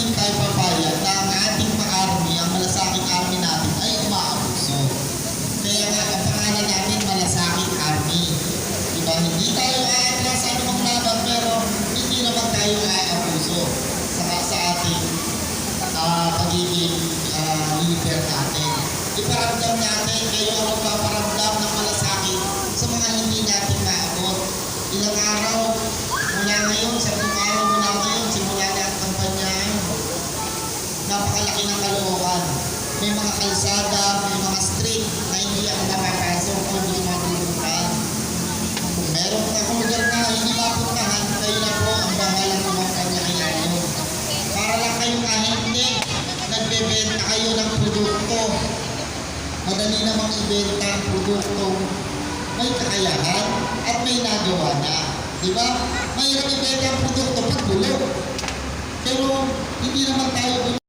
din tayo papayag na ang ating ma-army, ang malasaking army natin ay umaabuso. Kaya nga, ang pangalan natin, malasaking army. Diba? Hindi tayo aatras sa anumang laban, pero hindi naman tayo aabuso sa, sa ating ah, pagiging ah, leader natin. Iparamdam natin, kayo ang magpaparamdam ng malasakit sa mga hindi natin maabot. Ilang araw, napakalaki ng kalooban. May mga kalsada, may mga street na hindi ako mapapasok o hindi mapupuntahan. Kung meron akong lugar na hindi mapuntahan, kayo na po ang bahalang kumampanya ngayon. Para lang kayo kahindi, nagbebenta kayo ng produkto. Madali namang ibenta ang produktong may kakayahan at may nagawa na. Di ba? Mahirap ibenta ang produkto pag. Pero hindi naman tayo